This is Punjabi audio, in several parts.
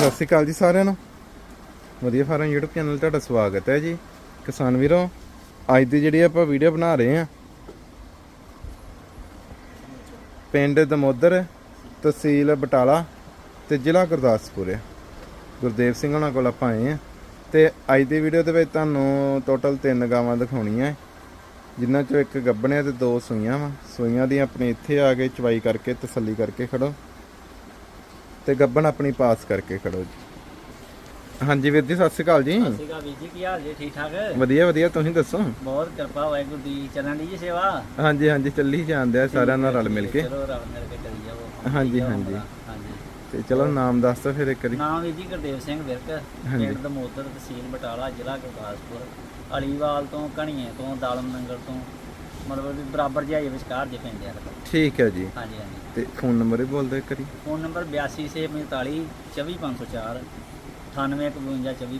ਸਤਿ ਸ਼੍ਰੀ ਅਕਾਲ ਜੀ ਸਾਰਿਆਂ ਨੂੰ। ਵਧੀਆ ਫਾਰਮ YouTube ਚੈਨਲ ਤੁਹਾਡਾ ਸਵਾਗਤ ਹੈ ਜੀ। ਕਿਸਾਨ ਵੀਰੋ, ਅੱਜ ਦੀ ਜਿਹੜੀ ਆਪਾਂ ਵੀਡੀਓ ਬਣਾ ਰਹੇ ਹਾਂ, ਪਿੰਡ ਦਮੋਦਰ, ਤਹਿਸੀਲ ਬਟਾਲਾ ਤੇ ਜ਼ਿਲ੍ਹਾ ਗੁਰਦਾਸਪੁਰ ਹੈ। ਗੁਰਦੇਵ ਸਿੰਘ ਉਹਨਾਂ ਕੋਲ ਆਪਾਂ ਆਏ ਹਾਂ ਤੇ ਅੱਜ ਦੀ ਵੀਡੀਓ ਦੇ ਵਿੱਚ ਤੁਹਾਨੂੰ ਟੋਟਲ ਤਿੰਨ ਗਾਵਾਂ ਦਿਖਾਉਣੀਆਂ ਜਿਨ੍ਹਾਂ ਚੋਂ ਇੱਕ ਗੱਭਣ ਹੈ ਤੇ ਦੋ ਸੂਈਆਂ ਵਾ। ਸੂਈਆਂ ਦੀ ਆਪਣੀ ਇੱਥੇ ਆ ਕੇ ਚਵਾਈ ਕਰਕੇ, ਤਸੱਲੀ ਕਰਕੇ ਖੜੋ। ਤੇ ਗੱਭਣ ਆਪਣੀ ਪਾਸ ਕਰਕੇ ਖੜੋ ਜੀ। ਹਾਂਜੀ ਵੀਰ ਜੀ ਸਤਿ ਸ਼੍ਰੀ ਅਕਾਲ ਜੀ। ਸਤਿ ਸ਼੍ਰੀ ਅਕਾਲ ਵੀਰ ਜੀ ਕੀ ਹਾਲ ਜੀ? ਠੀਕ ਠਾਕ? ਵਧੀਆ ਵਧੀਆ ਤੁਸੀਂ ਦੱਸੋ? ਬਹੁਤ ਕਿਰਪਾ ਵਾਹਿਗੁਰੂ ਦੀ। ਚੱਲਣ ਦੀ ਜੀ ਸੇਵਾ? ਹਾਂਜੀ ਹਾਂਜੀ ਚੱਲੀ ਜਾਂਦੇ ਆ ਸਾਰਿਆਂ ਨਾਲ ਰਲ ਮਿਲ ਕੇ। ਚਲੋ ਰਲ ਮਿਲ ਕੇ ਚੱਲੀ ਜਾਵੋ ਹਾਂਜੀ, ਹਾਂਜੀ। ਤੇ ਚਲੋ ਨਾਮ ਦੱਸ ਦਿਓ ਫਿਰ ਇੱਕ ਵਾਰੀ। ਨਾਮ ਵੀਰ ਜੀ ਗੁਰਦੇਵ ਸਿੰਘ ਵਿਰਕ। ਪਿੰਡ ਦਮੋਦਰ ਤਹਿਸੀਲ ਬਟਾਲਾ ਜ਼ਿਲ੍ਹਾ ਗੁਰਦਾਸਪੁਰ ਅਲੀਵਾਲ ਤੋਂ ਕਣੀਏ ਤੋਂ ਦਾਲਮ ਨੰਗਲ ਤੋਂ। ਮਤਲਬ ਵੀ ਬਰਾਬਰ ਜਿਹਾ ਵਿਚਕਾਰ ਜੇ ਪੈਂਦੇ ਆ ਠੀਕ ਹੈ ਜੀ। ਹਾਂਜੀ ਹਾਂਜੀ। ਤੇ ਫੋਨ ਨੰਬਰ ਵੀ ਬੋਲ ਦਿਓ ਇੱਕ ਵਾਰੀ। ਫੋਨ ਨੰਬਰ 8245 24504 9852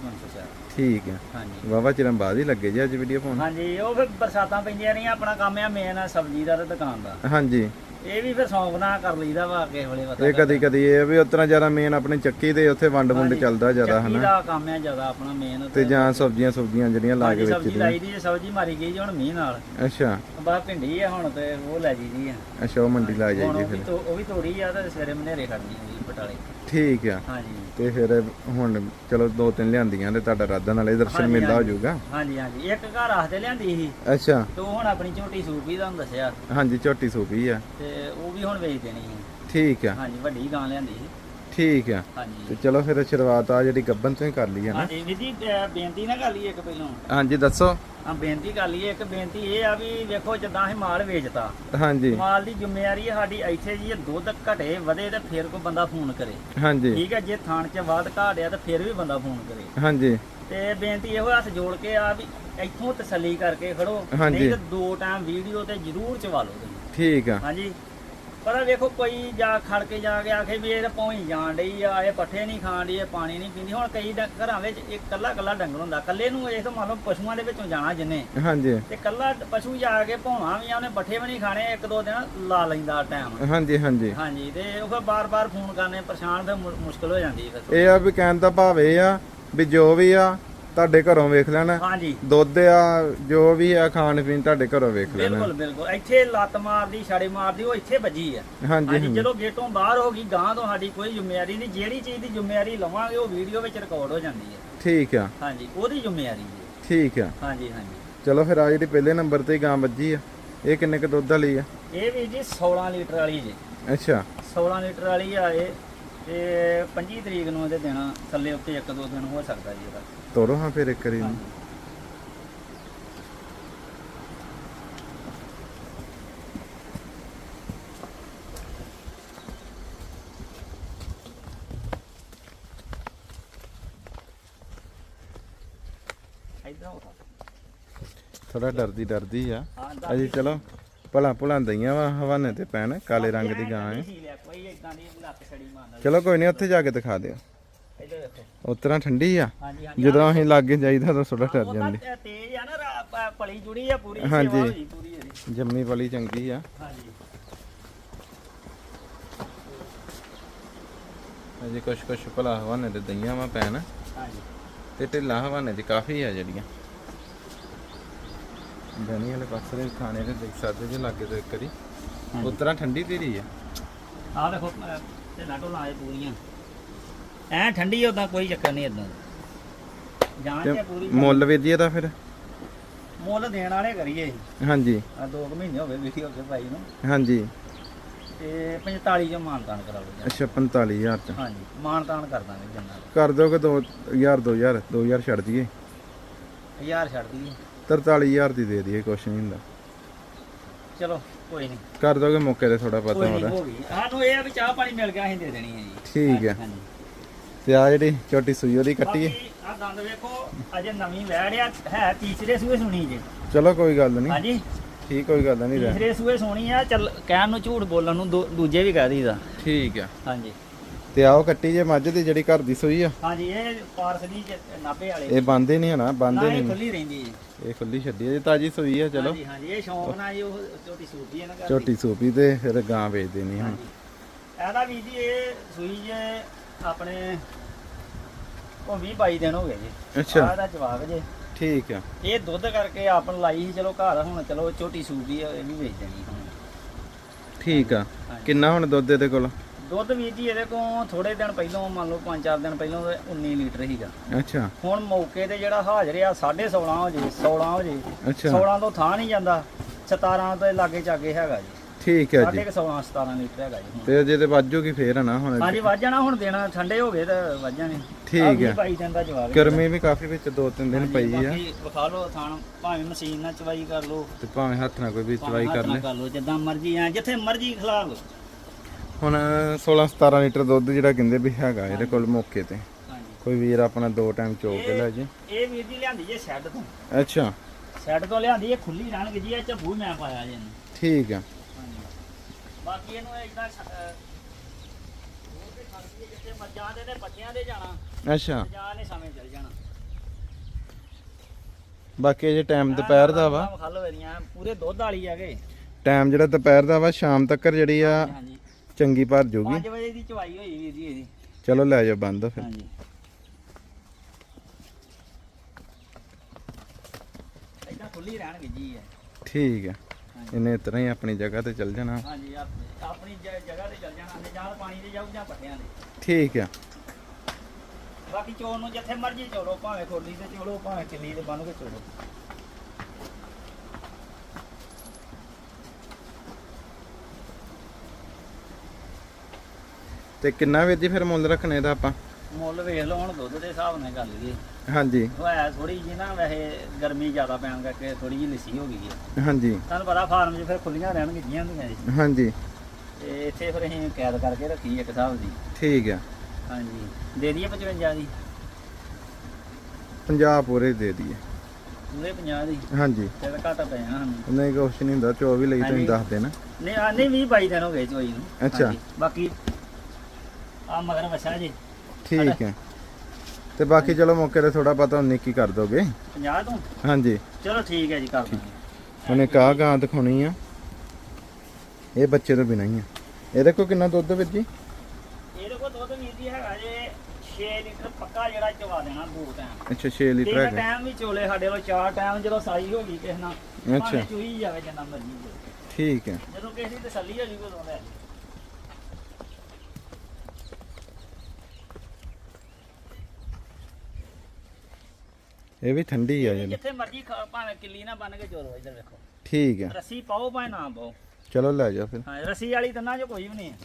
ਠੀਕ ਹੈ ਹਾਂਜੀ। ਵਾਵਾ ਚਿਰਾਂ ਬਾਅਦ ਹੀ ਲੱਗੇ ਜੀ ਅੱਜ ਵੀਡੀਓ ਫੋਨ ਹਾਂਜੀ ਉਹ ਫਿਰ ਬਰਸਾਤਾਂ ਪੈਂਦੀਆਂ ਰਹੀਆਂ ਆਪਣਾ ਕੰਮ ਆ ਮੇਨ ਸਬਜ਼ੀ ਦਾ ਤੇ ਦੁਕਾਨ ਦਾ। ਹਾਂਜੀ। ਇਹ ਵੀ ਫਿਰ ਸ਼ੌਂਕ ਨਾਲ ਕਰ ਲਈਦਾ ਵਾ ਕਿਸੇ ਵੇਲੇ ਪਤਾ ਇਹ ਕਦੀ ਕਦੀ ਇਹ ਆ ਵੀ ਉਤਰਾ ਜ਼ਿਆਦਾ ਮੇਨ ਆਪਣੇ ਚੱਕੀ ਤੇ ਉੱਥੇ ਵੰਡ ਵੁੰਡ ਚੱਲਦਾ ਜ਼ਿਆਦਾ ਹਨਾ? ਦਾ ਕੰਮ ਹੈ ਜ਼ਿਆਦਾ ਆਪਣਾ ਮੇਨ ਤੇ ਜਾਂ ਸਬਜ਼ੀਆਂ ਸਬਜ਼ੀਆਂ ਜਿਹੜੀਆਂ ਲਾ ਕੇ ਵਿੱਚ ਸਬਜ਼ੀ ਲਾਈ ਦੀ ਸਬਜ਼ੀ ਮਾਰੀ ਗਈ ਜੀ ਹੁਣ ਮੀਂਹ ਨਾਲ। ਅੱਛਾ। ਬਾਹਰ ਭਿੰਡੀ ਹੈ ਹੁਣ ਤੇ ਉਹ ਲੈ ਜੀ ਦੀ ਆ। ਅੱਛਾ ਉਹ ਮੰਡੀ ਲਾ ਉਹ ਵੀ ਫਿਰ। ਉਹ ਵੀ ਤੋੜੀ ਆ ਤੇ ਸਵੇਰੇ ਮਨੇਰੇ ਖੜਨੀ ਹੋਈ ਬਟਾਲੇ ਠੀਕ ਆ। ਹਾਂਜੀ। ਤੇ ਫਿਰ ਹੁਣ ਚਲੋ ਦੋ ਤਿੰਨ ਲਿਆਂਦੀਆਂ ਤੇ ਤੁਹਾਡਾ ਰਾਧਾ ਨਾਲੇ ਦਰਸ਼ਨ ਹਾਂਜੀ, ਮਿਲਦਾ ਹੋ ਹਾਂਜੀ। ਜਾਊਗਾ। ਹਾਂਜੀ ਹਾਂਜੀ। ਇੱਕ ਘਰ ਆਖਦੇ ਲਿਆਂਦੀ ਸੀ। ਅੱਛਾ। ਤੇ ਉਹ ਹੁਣ ਆਪਣੀ ਝੋਟੀ ਸੂਪੀ ਤੁਹਾਨੂੰ ਦੱਸਿਆ। ਹਾਂਜੀ ਝੋਟੀ ਸੂਪੀ ਆ। ਤੇ ਉਹ ਵੀ ਹੁਣ ਵੇਚ ਦੇਣੀ ਸੀ ਠੀਕ ਆ। ਹਾਂਜੀ ਵੱਡੀ ਗਾਂ ਲਿਆਂਦੀ ਸੀ। ਠੀਕ ਆ। ਤੇ ਚਲੋ ਫਿਰ ਸ਼ੁਰੂਆਤ ਆ ਜਿਹੜੀ ਗੱਬਨ ਤੋਂ ਹੀ ਕਰ ਲਈ ਹੈ ਨਾ। ਹਾਂਜੀ ਵੀਰ ਜੀ ਅਹ ਬੇਨਤੀ ਨਾ ਕਰ ਲਈ ਇੱਕ ਪਹਿਲਾਂ। ਹਾਂਜੀ ਦੱਸੋ। ਆ ਬੇਨਤੀ ਕਰ ਲਈਏ ਇੱਕ ਬੇਨਤੀ ਇਹ ਆ ਵੀ ਵੇਖੋ ਜਿੱਦਾਂ ਅਸੀਂ ਮਾਲ ਵੇਚਤਾ। ਹਾਂਜੀ। ਮਾਲ ਦੀ ਜ਼ਿੰਮੇਵਾਰੀ ਹੈ ਸਾਡੀ ਇੱਥੇ ਜੀ ਇਹ ਦੁੱਧ ਘਟੇ ਵਧੇ ਤੇ ਫਿਰ ਕੋਈ ਬੰਦਾ ਫੋਨ ਕਰੇ। ਹਾਂਜੀ। ਠੀਕ ਹੈ ਜੇ ਥਾਣ 'ਚ ਵਾਧ ਘਾੜਿਆ ਤੇ ਫਿਰ ਵੀ ਬੰਦਾ ਫੋਨ ਕਰੇ। ਹਾਂਜੀ। ਤੇ ਬੇਨਤੀ ਇਹੋ ਹੱਥ ਜੋੜ ਕੇ ਆ ਵੀ ਇੱਥੋਂ ਤਸੱਲੀ ਕਰਕੇ ਖੜੋ। ਹਾਂਜੀ। ਨਹੀਂ ਤੇ ਦੋ ਟਾਈਮ ਵੀਡੀਓ ਤੇ ਜ਼ਰੂਰ ਚਵਾ ਲਓ ਤੁਸੀਂ। ਠੀਕ ਆ। ਹਾਂਜੀ। ਪਰ ਵੇਖੋ ਕੋਈ ਜਾ ਖੜ ਕੇ ਜਾ ਕੇ ਆਖੇ ਵੀ ਇਹ ਤਾਂ ਪਹੁੰਚ ਜਾਣ ਡਈ ਆ ਇਹ ਪੱਠੇ ਨਹੀਂ ਖਾਣ ਡਈ ਇਹ ਪਾਣੀ ਨਹੀਂ ਪੀਂਦੀ। ਹੁਣ ਕਈ ਡ- ਘਰਾਂ ਵਿੱਚ ਇੱਕ ਕੱਲਾ ਕੱਲਾ ਡੰਗਰ ਹੁੰਦਾ। ਕੱਲੇ ਨੂੰ ਇਹ ਤਾਂ ਮੰਨ ਲਓ ਪਸ਼ੂਆਂ ਦੇ ਵਿੱਚੋਂ ਜਾਣਾ ਜਿੰਨੇ। ਹਾਂਜੀ। ਤੇ ਕੱਲਾ ਪਸ਼ੂ ਜਾ ਕੇ ਭੌਣਾ ਵੀ ਆ ਉਹਨੇ ਪੱਠੇ ਵੀ ਨਹੀਂ ਖਾਣੇ ਇੱਕ ਦੋ ਦਿਨ ਲਾ ਲੈਂਦਾ ਟਾਈਮ ਹਾਂਜੀ ਹਾਂਜੀ। ਹਾਂਜੀ ਤੇ ਉਹ ਫਿਰ ਬਾਰ-ਬਾਰ ਫੋਨ ਕਰਨੇ ਪਰੇਸ਼ਾਨ ਫਿਰ ਮੁ- ਮੁਸ਼ਕਲ ਹੋ ਜਾਂਦੀ ਹੈ ਫਿਰ। ਇਹ ਆ ਵੀ ਕਹਿਣ ਦਾ ਭਾਵ ਇਹ ਆ ਵੀ ਜੋ ਵੀ ਆ ਤੁਹਾਡੇ ਘਰੋਂ ਵੇਖ ਲੈਣਾ। ਹਾਂਜੀ। ਦੁੱਧ ਆ ਜੋ ਵੀ ਆ ਖਾਣ ਪੀਣ ਤੁਹਾਡੇ ਘਰੋਂ ਵੇਖ ਲੈਣਾ। ਬਿਲਕੁਲ ਬਿਲਕੁਲ। ਇੱਥੇ ਲੱਤ ਮਾਰਦੀ ਛਾੜੇ ਮਾਰਦੀ ਉਹ ਇੱਥੇ ਵੱਜੀ ਆ। ਹਾਂਜੀ ਚਲੋ ਗੇਟੋਂ ਬਾਹਰ ਹੋ ਗਈ ਗਾਂ ਤੋਂ ਸਾਡੀ ਕੋਈ ਜ਼ਿੰਮੇਵਾਰੀ ਨਹੀਂ। ਜਿਹੜੀ ਚੀਜ਼ ਦੀ ਜ਼ਿੰਮੇਵਾਰੀ ਲਵਾਂਗੇ ਉਹ ਵੀਡੀਓ ਵਿੱਚ ਰਿਕਾਰਡ ਹੋ ਜਾਂਦੀ ਹੈ ਠੀਕ ਆ। ਹਾਂਜੀ ਉਹਦੀ ਜ਼ਿੰਮੇਵਾਰੀ ਹੈ ਠੀਕ ਆ। ਹਾਂਜੀ ਹਾਂਜੀ। ਚਲੋ ਫਿਰ ਆ ਜਿਹੜੀ ਪਹਿਲੇ ਨੰਬਰ ਤੇ ਗਾਂ ਵੱਜੀ ਆ ਇਹ ਕਿੰਨੇ ਕ ਦੁੱਧ ਵਾਲੀ ਆ? ਇਹ ਵੀ ਜੀ 16 ਲੀਟਰ ਵਾਲੀ ਜੀ। ਅੱਛਾ। 16 ਲੀਟਰ ਵਾਲੀ ਆ ਇਹ ਤੇ 25 ਤਰੀਕ ਨੂੰ ਇਹਦੇ ਦੇਣਾ ਥੱਲੇ ਉੱਤੇ ਇੱਕ ਦੋ ਦਿਨ ਹੋ ਸਕਦਾ ਜੀ ਇਹਦਾ। ਤੋਰੋ ਹਾਂ ਫਿਰ ਇੱਕ ਵਾਰੀ ਇਹਨੂੰ। ਥੋੜਾ ਡਰਦੀ ਡਰਦੀ ਆ। ਹਾਂ ਅਜੇ ਚਲੋ। ਭਲਾ ਭੁਲਾ ਦਈਆਂ ਵਾ ਹਵਾਨੇ ਤੇ ਪੈਣ ਕਾਲੇ ਰੰਗ ਦੀ ਗਾਂ ਹੈ ਦੀ ਚਲੋ ਕੋਈ ਨਹੀਂ ਉੱਥੇ ਜਾ ਕੇ ਦਿਖਾ ਦਿਓ। ਉਤਰਾ ਠੰਡੀ ਆ। ਜਦੋਂ ਅਸੀਂ ਲਾਗੇ ਜਾਈਦਾ ਤਾਂ ਥੋੜਾ ਡਰ ਜਾਂਦੀ। ਤਾਂ ਤੇਜ਼ ਆ ਨਾ ਰਾ- ਪ- ਪਲੀ ਜੁੜੀ ਆ ਪੂਰੀ ਹਾਂਜੀ। ਜੰਮੀ ਵਾਲੀ ਚੰਗੀ ਆ। ਹਾਂਜੀ। ਅਜੇ ਕੁਛ ਕੁਛ ਭਲਾ ਹਵਾਨੇ ਤੇ ਦਈਆਂ ਵਾ ਪੈਣ ਹਾਂਜੀ। ਤੇ ਢਿੱਲਾ ਹਵਾਨੇ ਚ ਕਾਫੀ ਆ ਜਿਹੜੀਆਂ। ਬਣੀ ਵਾਲੇ ਪਾਸੇ ਦੇ ਖਾਣੇ ਤੇ ਦੇਖ ਸਕਦੇ ਜੇ ਲਾਗੇ ਤੋਂ ਇੱਕ ਵਾਰੀ। ਉਤਰਾ ਠੰਡੀ ਧੀਰੀ ਆ। ਆ ਦੇਖੋ ਤੇ ਲਾਟੋ ਲਾਏ ਪੂਰੀਆਂ। ਐ ਠੰਡੀ ਉਦਾਂ ਕੋਈ ਚੱਕਰ ਨਹੀਂ ਇਦਾਂ ਜਾਨ ਤੇ ਪੂਰੀ ਮੁੱਲ ਵੀ ਦੀ ਫਿਰ? ਮੁੱਲ ਦੇਣ ਵਾਲੇ ਕਰੀਏ ਹਾਂਜੀ। ਆ ਦੋ ਕੁ ਮਹੀਨੇ ਹੋ ਗਏ ਵੀਡੀਓ ਭਾਈ ਨੂੰ। ਹਾਂਜੀ। ਤੇ 45 ਜੋ ਮਾਨਤਾਨ ਕਰਾ ਲਓ ਜੀ। ਅੱਛਾ 45000 ਚ। ਹਾਂਜੀ ਮਾਨਤਾਨ ਕਰ ਦਾਂਗੇ ਜੰਨਾ। ਕਰ ਦੋਗੇ 2000 2000 2000 ਛੱਡ ਦਈਏ। ਹਜ਼ਾਰ ਛੱਡ ਦਈਏ। 43000 ਦੀ ਦੇ ਦਈਏ ਕੁਛ ਨਹੀਂ ਹੁੰਦਾ। ਚਲੋ ਕੋਈ ਨਹੀਂ। ਕਰ ਦੋਗੇ ਮੌਕੇ ਤੇ ਥੋੜਾ ਪਤਾ ਕੋਈ ਨਹੀਂ ਹੋਦਾ ਹੋ ਗਈ। ਸਾਨੂੰ ਇਹ ਆ ਵੀ ਚਾਹ ਪਾਣੀ ਮਿਲ ਗਿਆ ਅਸੀਂ ਦੇ ਦੇਣੀ ਹੈ ਜੀ। ਠੀਕ ਹੈ। ਹਾਂਜੀ। ਤੇ ਆ ਜਿਹੜੀ ਛੋਟੀ ਸੂਈ ਉਹਦੀ ਕੱਟੀ ਹੈ? ਬਾਕੀ ਆ ਦੰਦ ਵੇਖੋ ਅਜੇ ਨਵੀਂ ਵੈੜਿਆ ਹੈ ਤੀਸਰੇ ਸੂਏ ਸੁਣੀ ਜੀ। ਚਲੋ ਕੋਈ ਗੱਲ ਨਹੀਂ। ਹਾਂਜੀ। ਠੀਕ ਕੋਈ ਗੱਲ ਨਹੀਂ ਰਹਿ। ਤੀਸਰੇ ਸੂਏ ਸੋਣੀ ਆ ਚੱਲ ਕਹਿਣ ਨੂੰ ਝੂਠ ਬੋਲਣ ਨੂੰ ਦੂ- ਦੂਜੇ ਵੀ ਕਹਿ ਦਈਦਾ। ਠੀਕ ਆ ਹਾਂਜੀ। ਤੇ ਆਓ ਕੱਟੀ ਜੇ ਮੱਝ ਦੀ ਜਿਹੜੀ ਘਰ ਦੀ ਸੂਈ ਆ। ਹਾਂਜੀ ਇਹ ਪਾਰਸ ਦੀ ਨਾਭੇ ਵਾਲੇ। ਇਹ ਬੰਦੇ ਨਹੀਂ ਹਨਾ ਨਾ ਬੰਦੇ ਨਹੀਂ। ਖੁੱਲੀ ਰਹਿੰਦੀ ਜੀ ਇਹ ਖੁੱਲੀ ਛੱਡੀ ਹੈ ਜੇ ਤਾਜੀ ਸੂਈ ਆ ਚਲੋ। ਹਾਂਜੀ ਹਾਂਜੀ ਇਹ ਸ਼ੌਂਕ ਨਾਲ ਜੀ ਉਹ ਛੋਟੀ ਸੂਪੀ ਹੈ ਨਾ ਘਰ ਦੀ। ਛੋਟੀ ਸੂਪੀ ਤੇ ਫਿਰ ਗਾਂ ਵੇਚ ਦੇਣੀ ਹੁਣ। ਇਹਦਾ ਵੀ ਜੀ ਇਹ ਸੂਈ ਜੇ ਆਪਣੇ ਉਹ 20 22 ਦਿਨ ਹੋ ਗਏ ਜੀ। ਅੱਛਾ। ਆਹ ਦਾ ਜਵਾਬ ਜੇ। ਠੀਕ ਆ। ਇਹ ਦੁੱਧ ਕਰਕੇ ਆਪਨ ਲਾਈ ਸੀ ਚਲੋ ਘਰ ਹੁਣ ਚਲੋ ਛੋਟੀ ਸੂਪੀ ਇਹ ਵੀ ਵੇਚ ਦੇਣੀ ਠੀਕ ਆ। ਕਿੰਨਾ ਹੁਣ ਦੁੱਧ ਇਹਦੇ ਕੋਲ? ਦੁੱਧ ਵੀਰ ਜੀ ਇਹਦੇ ਕੋਲ ਥੋੜੇ ਦਿਨ ਪਹਿਲਾਂ ਮੰਨ ਲਓ 5-4 ਦਿਨ ਪਹਿਲਾਂ ਉਹਦੇ 19 ਲੀਟਰ ਸੀਗਾ। ਅੱਛਾ। ਹੁਣ ਮੌਕੇ ਤੇ ਜਿਹੜਾ ਹਾਜ਼ਰ ਆ 16.5 ਹੋ ਜੇ 16 ਹੋ ਜੇ। ਅੱਛਾ। 16 ਤੋਂ ਥਾਂ ਨਹੀਂ ਜਾਂਦਾ 17 ਦੇ ਲਾਗੇ ਚਾਗੇ ਹੈਗਾ ਜੀ। ਠੀਕ ਹੈ ਜੀ। ਕੁ 16 17 ਲੀਟਰ ਹੈਗਾ ਜੀ ਤੇ ਜੇ ਤੇ ਵੱਜੂਗੀ ਫੇਰ ਨਾ ਹੁਣ ਹਾਂਜੀ ਵੱਜ ਜਾਣਾ ਹੁਣ ਦੇਣਾ ਠੰਡੇ ਹੋ ਗਏ ਤੇ ਵੱਜ ਜਾਣੇ। ਠੀਕ ਹੈ। ਭਾਈ ਦਿਨ ਦਾ ਜਵਾਬ ਗਰਮੀ ਵੀ ਕਾਫੀ ਵਿੱਚ ਦੋ ਤਿੰਨ ਦਿਨ ਪਈ ਆ। ਬਾਕੀ ਵਿਖਾ ਲਓ ਥਾਣ ਭਾਵੇਂ ਮਸ਼ੀਨ ਨਾਲ ਚਵਾਈ ਕਰ ਲਓ। ਤੇ ਭਾਵੇਂ ਹੱਥ ਨਾਲ ਕੋਈ ਵੀ ਚਵਾਈ ਕਰ ਲੈ ਕਰ ਲਓ ਜਿੱਦਾਂ ਮਰਜ਼ੀ ਆ ਜਿੱਥੇ ਮਰਜ਼ੀ ਖਿਲਾ ਲਓ। ਹੁਣ 16 17 ਲੀਟਰ ਦੁੱਧ ਜਿਹੜਾ ਕਹਿੰਦੇ ਵੀ ਹੈਗਾ ਇਹਦੇ ਕੋਲ ਮੌਕੇ ਤੇ। ਕੋਈ ਵੀਰ ਆਪਣਾ ਦੋ ਟਾਈਮ ਚੋ ਕੇ ਲੈ ਜੇ। ਇਹ ਵੀਰ ਜੀ ਲਿਆਂਦੀ ਜੇ ਸ਼ੈੱਡ ਤੋਂ। ਅੱਛਾ। ਸ਼ੈੱਡ ਤੋਂ ਲਿਆਂਦੀ ਇਹ ਖੁੱਲੀ ਰਹਿਣਗੇ ਜੀ ਇਹ ਚ ਬੂ ਮੈਂ ਪਾਇਆ ਜੀ ਇਹਨੂੰ। ਠੀਕ ਆ। ਬਾਕੀ ਇਹਨੂੰ ਇਦਾਂ ਉਹ ਤੇ ਖੜਦੀ ਜਿੱਥੇ ਮੱਝਾਂ ਦੇ ਨੇ ਬੱਚਿਆਂ ਦੇ ਜਾਣਾ। ਅੱਛਾ। ਜਾਂ ਨੇ ਸਮੇਂ ਚਲ ਜਾਣਾ। ਬਾਕੀ ਜੇ ਟਾਈਮ ਦੁਪਹਿਰ ਦਾ ਵਾ। ਖਲ ਵੇਰੀਆਂ ਪੂਰੇ ਦੁੱਧ ਵਾਲੀ ਆਗੇ ਟਾਈਮ ਜਿਹੜਾ ਦੁਪਹਿਰ ਦਾ ਵਾ ਸ਼ਾਮ ਤੱਕ ਜਿਹੜੀ ਆ ਚੰਗੀ ਭਰ ਜੂਗੀ। 5 ਵਜੇ ਦੀ ਚਵਾਈ ਹੋਈ ਵੀਰ ਜੀ ਇਹਦੀ। ਚਲੋ ਲੈ ਜਾਓ ਬੰਦ ਫਿਰ। ਹਾਂਜੀ। ਇਦਾਂ ਖੁੱਲੀ ਰਹਿਣਗੇ ਜੀ ਇਹ ਠੀਕ ਹਾਂਜੀ। ਇਹਨੇ ਇਤਨਾ ਹੀ ਆਪਣੀ ਜਗ੍ਹਾ ਤੇ ਚੱਲ ਜਾਣਾ। ਹਾਂਜੀ ਆਪ- ਆਪਣੀ ਜ- ਜਗ੍ਹਾ ਤੇ ਚੱਲ ਜਾਣਾ ਤੇ ਜਾਂ ਪਾਣੀ ਤੇ ਜਾਊ ਜਾਂ ਪੱਠਿਆਂ ਦੇ ਠੀਕ ਆ ਬਾਕੀ ਚੋਣ ਨੂੰ ਜਿੱਥੇ ਮਰਜ਼ੀ ਚੋਲੋ ਭਾਵੇਂ ਖੋਲੀ ਤੇ ਚੋਲੋ ਭਾਵੇਂ ਕਿੱਲੀ ਤੇ ਬੰਨ ਕੇ ਚੋਲੋ। ਤੇ ਕਿੰਨਾ ਵੀਰ ਜੀ ਫਿਰ ਮੁੱਲ ਰੱਖਣੇ ਦਾ ਆਪਾਂ? ਮੁੱਲ ਵੇਖ ਲਓ ਹੁਣ ਦੁੱਧ ਦੇ ਹਿਸਾਬ ਨਾਲ ਗੱਲ ਜੀ। ਹਾਂਜੀ। ਉਹ ਹੈ ਥੋੜੀ ਜੀ ਨਾ ਵੈਸੇ ਗਰਮੀ ਜ਼ਿਆਦਾ ਪੈਣ ਕਰਕੇ ਥੋੜੀ ਜੀ ਲਿੱਸੀ ਹੋ ਗਈ ਹੈ ਹਾਂਜੀ। ਤੁਹਾਨੂੰ ਪਤਾ ਫਾਰਮ 'ਚ ਫਿਰ ਖੁੱਲੀਆਂ ਰਹਿਣਗੀਆਂ ਜੀਆਂ ਹੁੰਦੀਆਂ ਜੀ। ਹਾਂਜੀ। ਤੇ ਇੱਥੇ ਫਿਰ ਅਸੀਂ ਕੈਦ ਕਰਕੇ ਰੱਖੀ ਇੱਕ ਹਿਸਾਬ ਦੀ ਠੀਕ ਆ। ਹਾਂਜੀ। ਦੇ ਦਈਏ 55 ਦੀ 50 ਪੂਰੇ ਦੇ ਦਈਏ। ਪੂਰੇ 50 ਦੀ ਹਾਂਜੀ। ਤੇ ਘੱਟ ਪਏ ਆ ਸਾਨੂੰ। ਨਹੀਂ ਕੁਛ ਨਹੀਂ ਹੁੰਦਾ 24 ਲਈ ਤੁਸੀਂ। ਦੱਸ ਦੇਣਾ। ਨਹੀਂ ਆ ਨਹੀਂ 20 22 ਦਿਨ ਹੋ ਗਏ ਚੋਈ ਨੂੰ। ਅੱਛਾ। ਬਾਕੀ ਆ ਮਗਰ ਵਸਾ ਜੀ। ਠੀਕ ਹੈ। ਤੇ ਬਾਕੀ ਚਲੋ ਮੌਕੇ ਤੇ ਥੋੜਾ ਪਤਾ ਉਨੀ ਕੀ ਕਰ ਦੋਗੇ। 50 ਤੋਂ? ਹਾਂਜੀ। ਚਲੋ ਠੀਕ ਹੈ ਜੀ ਕਰ ਦਾਂਗੇ। ਉਹਨੇ ਕਾ ਗਾਂ ਦਿਖਾਉਣੀ ਆ। ਇਹ ਬੱਚੇ ਤੋਂ ਬਿਨਾਂ ਹੀ ਆ। ਇਹਦੇ ਕੋ ਕਿੰਨਾ ਦੁੱਧ ਵੀਰ ਜੀ। ਇਹਦੇ ਕੋਲ ਦੁੱਧ ਵੀਰ ਜੀ ਹੈਗਾ ਜੇ 6 ਲੀਟਰ ਪੱਕਾ ਜਿਹੜਾ ਚਵਾ ਦੇਣਾ ਦੋ ਟਾਈਮ ਅੱਛਾ 6 ਲੀਟਰ ਹੈਗਾ। ਟਾਈਮ ਵੀ ਚੋਲੇ ਸਾਡੇ ਕੋਲ ਚਾਰ ਟਾਈਮ ਜਦੋਂ ਸਾਈ ਹੋ ਗਈ ਕਿਸੇ ਨਾਲ ਅੱਛਾ। ਚੂਈ ਜਾਵੇ ਜਿੰਨਾ ਮਰਜ਼ੀ। ਠੀਕ ਹੈ। ਜਦੋਂ ਕਿਸੇ ਦੀ ਤਸੱਲੀ ਹੋ ਜੂਗੀ ਉਦੋਂ ਲੈ। ਇਹ ਵੀ ਠੰਡੀ ਆ ਜੀ। ਜਿੱਥੇ ਮਰਜ਼ੀ ਭਾਵੇਂ ਕਿੱਲੀ ਨਾ ਬੰਨ ਕੇ ਚੋਲੋ ਇੱਧਰ ਵੇਖੋ। ਠੀਕ ਹੈ ਰੱਸੀ ਪਾਓ ਭਾਵੇਂ ਨਾ ਪਾਓ। ਚਲੋ ਲੈ ਜਾਓ ਫਿਰ। ਹਾਂ ਰੱਸੀ ਵਾਲੀ ਤੰਨਾ ਜੋ ਕੋਈ ਵੀ ਨਹੀਂ ਹੈ।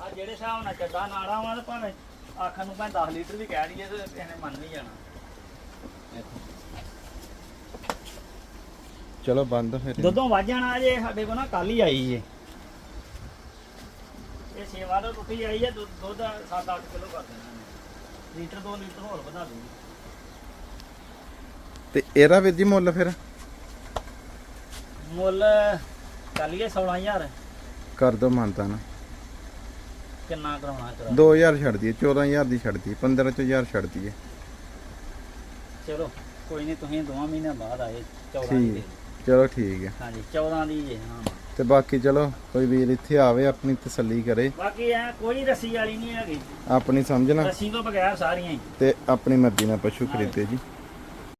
ਆ ਜਿਹੜੇ ਹਿਸਾਬ ਨਾਲ ਚੱਡਾ ਨਾੜਾ ਵਾ ਤੇ ਭਾਵੇਂ ਆਖਣ ਨੂੰ ਭਾਵੇਂ 10 ਲੀਟਰ ਵੀ ਕਹਿ ਦਈਏ ਤੇ ਕਿਸੇ ਨੇ ਮੰਨ ਨਹੀਂ ਜਾਣਾ। ਚਲੋ ਬੰਦ ਫਿਰ। ਦੁੱਧੋਂ ਵੱਜ ਜਾਣਾ ਜੇ ਸਾਡੇ ਕੋਲ ਨਾ ਕੱਲ ਹੀ ਆਈ ਜੇ ਇਹ ਸੇਵਾ ਤੋਂ ਟੁੱਟੀ ਆਈ ਹੈ ਦੁੱਧ ਦੁੱਧ 7-8 ਕਿਲੋ ਕਰ ਦੇਣਾ ਇਹਨੇ। ਲੀਟਰ 2 ਲੀਟਰ ਹੋਰ ਵਧਾ ਦੂਗੀ ਤੇ ਇਹਦਾ ਵੀਰ ਜੀ ਮੁੱਲ ਫਿਰ? ਮੁੱਲ ਕਰ ਲਈਏ 16000 ਕਰ ਦੋ ਮੰਨਤਾ ਨਾ। ਕਿੰਨਾ ਕਰਾਉਣਾ ਕਰਾ 2000 ਛੱਡ ਦਈਏ 14000 ਦੀ ਛੱਡ ਦਈਏ 15 ਚ 1000 ਛੱਡ ਦਈਏ। ਚਲੋ ਕੋਈ ਨਹੀਂ ਤੁਸੀਂ ਦੋਵਾਂ ਮਹੀਨਿਆਂ ਬਾਅਦ ਆਏ 14 ਦੀ ਠੀਕ ਦੇ। ਚਲੋ ਠੀਕ ਹੈ। ਹਾਂਜੀ 14 ਦੀ ਜੇ ਹਾਂ। ਤੇ ਬਾਕੀ ਚਲੋ ਕੋਈ ਵੀਰ ਇੱਥੇ ਆਵੇ ਆਪਣੀ ਤਸੱਲੀ ਕਰੇ। ਬਾਕੀ ਐ ਕੋਈ ਰੱਸੀ ਵਾਲੀ ਨਹੀਂ ਹੈਗੀ। ਆਪਣੀ ਸਮਝਣਾ ਰੱਸੀ ਤੋਂ ਬਗੈਰ ਸਾਰੀਆਂ ਹੀ। ਤੇ ਆਪਣੀ ਮਰਜ਼ੀ ਨਾਲ ਪਸ਼ੂ ਖਰੀਦੇ ਜੀ।